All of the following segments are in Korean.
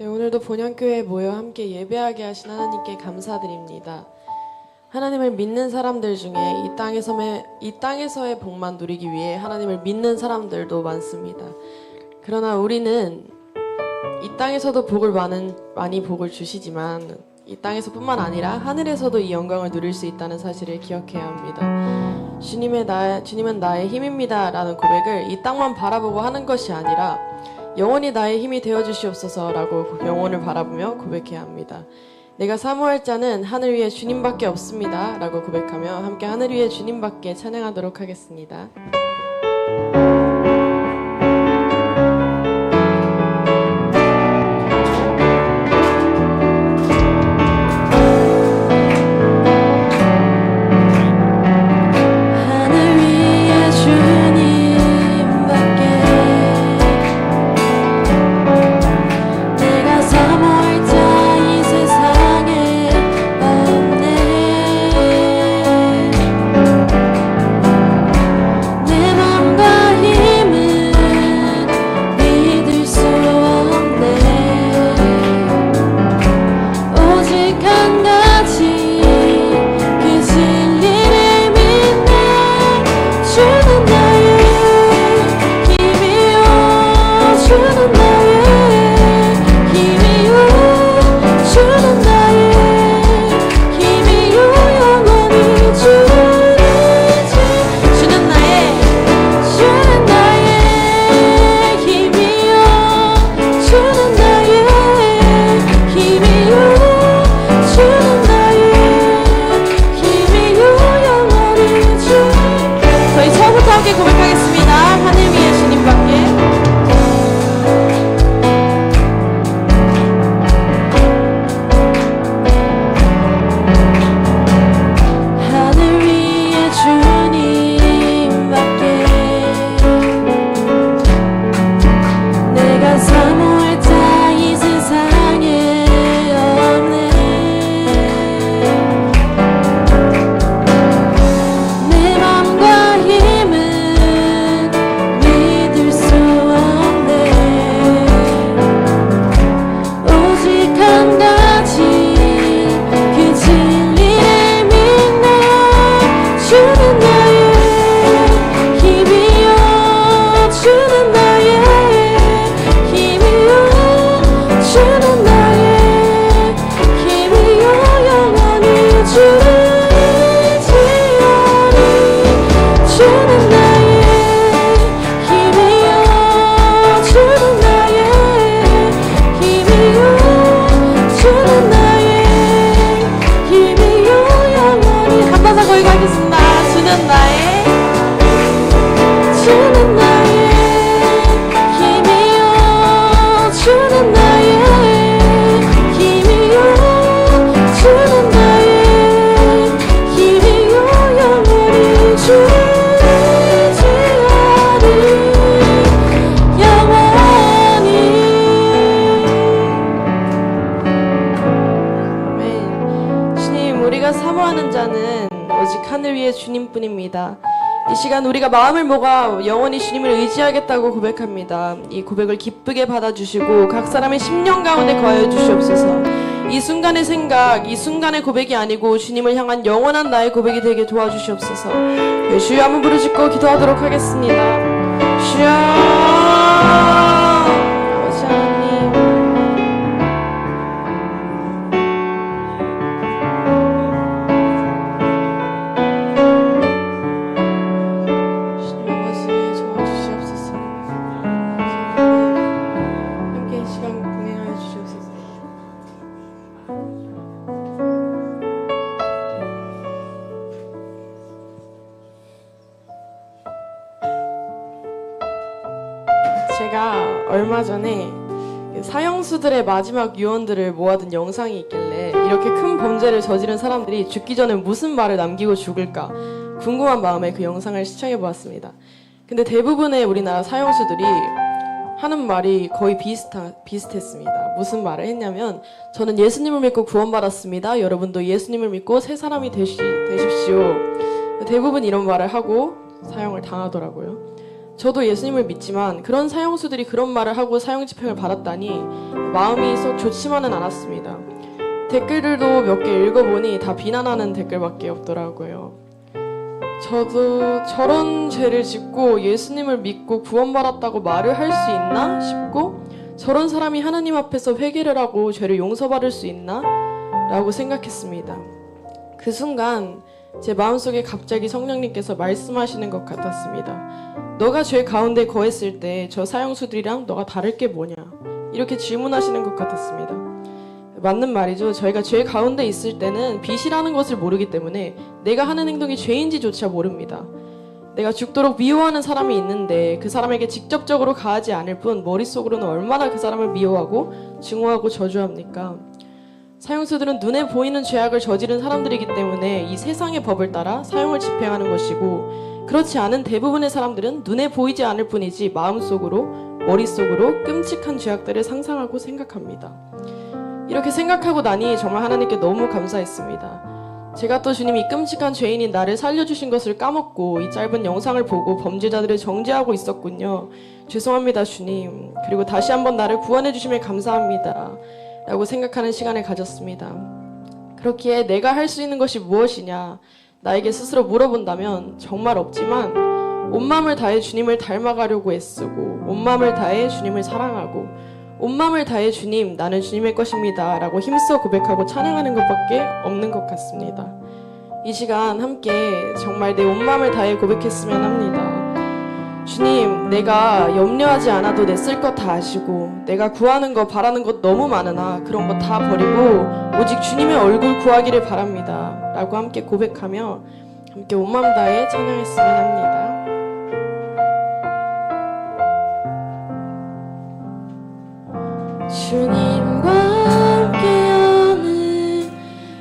네, 오늘도 본향교회에 모여 함께 예배하게 하신 하나님께 감사드립니다. 하나님을 믿는 사람들 중에 이 땅에서의, 이 땅에서의 복만 누리기 위해 하나님을 믿는 사람들도 많습니다. 그러나 우리는 이 땅에서도 복을 많은, 많이 복을 주시지만 이 땅에서뿐만 아니라 하늘에서도 이 영광을 누릴 수 있다는 사실을 기억해야 합니다. 주님의 나, 주님은 나의 힘입니다라는 고백을 이 땅만 바라보고 하는 것이 아니라 영원히 나의 힘이 되어 주시옵소서라고 영혼을 바라보며 고백해야 합니다. 내가 사모할 자는 하늘 위에 주님밖에 없습니다라고 고백하며 함께 하늘 위에 주님밖에 찬양하도록 하겠습니다. 주 주님뿐입니다. 이 시간 우리가 마음을 모아 영원히 주님을 의지하겠다고 고백합니다. 이 고백을 기쁘게 받아주시고 각 사람의 심령 가운데 거하여 주시옵소서. 이 순간의 생각, 이 순간의 고백이 아니고 주님을 향한 영원한 나의 고백이 되게 도와주시옵소서. 네, 주여 한번 부르짖고 기도하도록 하겠습니다. 주여 사형수들의 마지막 유언들을 모아둔 영상이 있길래 이렇게 큰 범죄를 저지른 사람들이 죽기 전에 무슨 말을 남기고 죽을까 궁금한 마음에 그 영상을 시청해 보았습니다. 근데 대부분의 우리나라 사형수들이 하는 말이 거의 비슷하, 비슷했습니다. 무슨 말을 했냐면 저는 예수님을 믿고 구원받았습니다. 여러분도 예수님을 믿고 새 사람이 되시, 되십시오. 대부분 이런 말을 하고 사형을 당하더라고요. 저도 예수님을 믿지만 그런 사형수들이 그런 말을 하고 사형 집행을 받았다니 마음이 썩 좋지만은 않았습니다. 댓글들도 몇 개 읽어보니 다 비난하는 댓글밖에 없더라고요. 저도 저런 죄를 짓고 예수님을 믿고 구원받았다고 말을 할 수 있나 싶고 저런 사람이 하나님 앞에서 회개를 하고 죄를 용서받을 수 있나? 라고 생각했습니다. 그 순간 제 마음속에 갑자기 성령님께서 말씀하시는 것 같았습니다. 너가 죄 가운데 거했을 때 저 사형수들이랑 너가 다를 게 뭐냐? 이렇게 질문하시는 것 같았습니다. 맞는 말이죠. 저희가 죄 가운데 있을 때는 빛이라는 것을 모르기 때문에 내가 하는 행동이 죄인지조차 모릅니다. 내가 죽도록 미워하는 사람이 있는데 그 사람에게 직접적으로 가하지 않을 뿐 머릿속으로는 얼마나 그 사람을 미워하고 증오하고 저주합니까? 사형수들은 눈에 보이는 죄악을 저지른 사람들이기 때문에 이 세상의 법을 따라 사형을 집행하는 것이고 그렇지 않은 대부분의 사람들은 눈에 보이지 않을 뿐이지 마음속으로 머릿속으로 끔찍한 죄악들을 상상하고 생각합니다. 이렇게 생각하고 나니 정말 하나님께 너무 감사했습니다. 제가 또 주님이 끔찍한 죄인인 나를 살려주신 것을 까먹고 이 짧은 영상을 보고 범죄자들을 정죄하고 있었군요. 죄송합니다, 주님. 그리고 다시 한번 나를 구원해 주심에 감사합니다. 라고 생각하는 시간을 가졌습니다. 그렇기에 내가 할 수 있는 것이 무엇이냐? 나에게 스스로 물어본다면 정말 없지만 온 마음을 다해 주님을 닮아가려고 애쓰고 온 마음을 다해 주님을 사랑하고 온 마음을 다해 주님 나는 주님의 것입니다 라고 힘써 고백하고 찬양하는 것밖에 없는 것 같습니다. 이 시간 함께 정말 내 온 마음을 다해 고백했으면 합니다. 주님, 내가 염려하지 않아도 내 쓸 것 다 아시고, 내가 구하는 것, 바라는 것 너무 많으나 그런 것 다 버리고, 오직 주님의 얼굴 구하기를 바랍니다. 라고 함께 고백하며, 함께 온 마음 다해 찬양했으면 합니다. 주님과 함께하는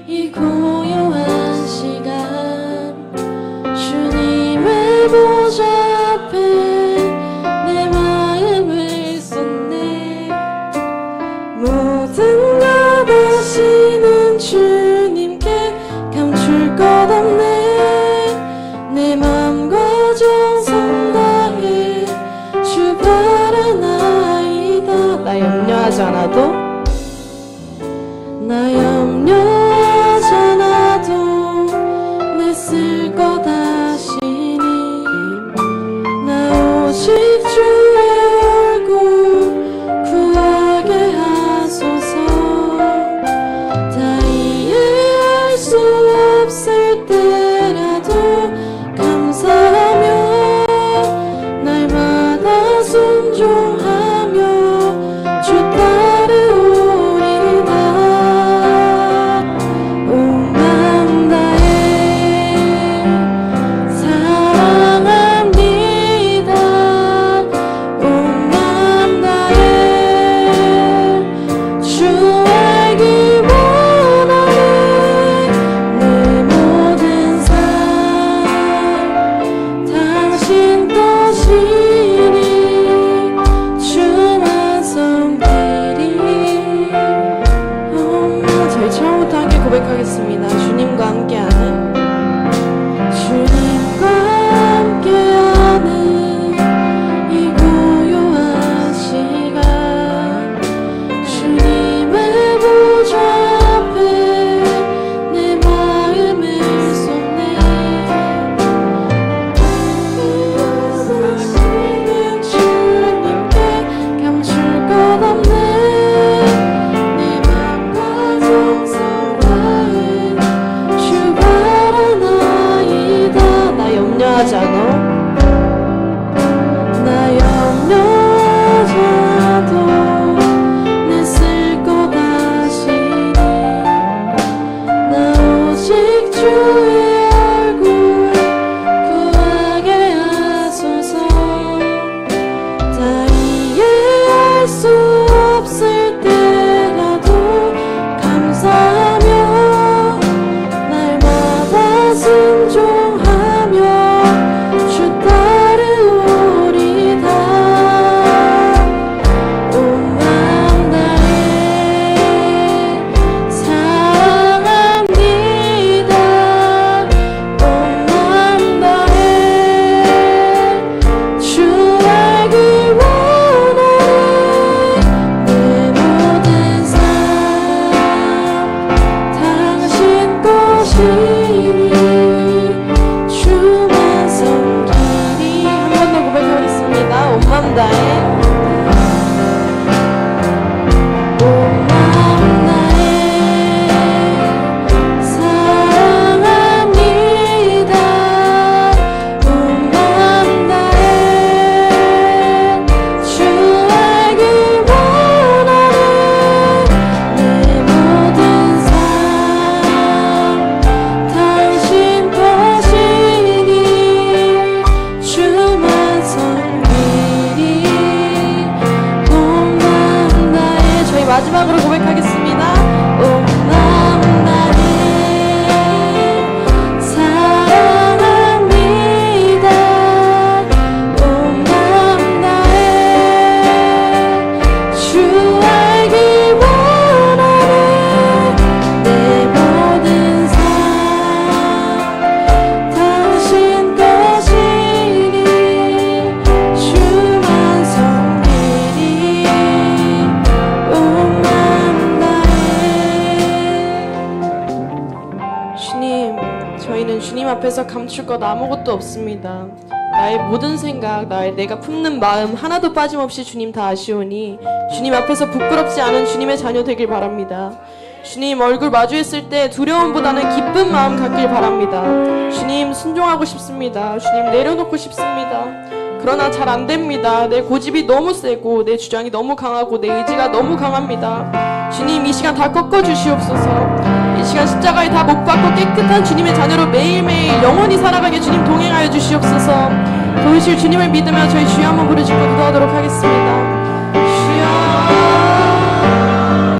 이 고요한 시간 주님의 보좌 앞 주님 앞에서 감출 것 아무것도 없습니다 나의 모든 생각, 나의 내가 품는 마음 하나도 빠짐없이 주님 다 아시오니 주님 앞에서 부끄럽지 않은 주님의 자녀 되길 바랍니다. 주님 얼굴 마주했을 때 두려움보다는 기쁜 마음 갖길 바랍니다. 주님 순종하고 싶습니다. 주님 내려놓고 싶습니다. 그러나 잘 안 됩니다. 내 고집이 너무 세고 내 주장이 너무 강하고 내 의지가 너무 강합니다. 주님 이 시간 다 꺾어 주시옵소서. 이 시간 십자가에 다 못 박고 깨끗한 주님의 자녀로 매일매일 영원히 살아가게 주님 동행하여 주시옵소서. 도우실 주님을 믿으며 저희 주여 한번 부르짖고 기도하도록 하겠습니다.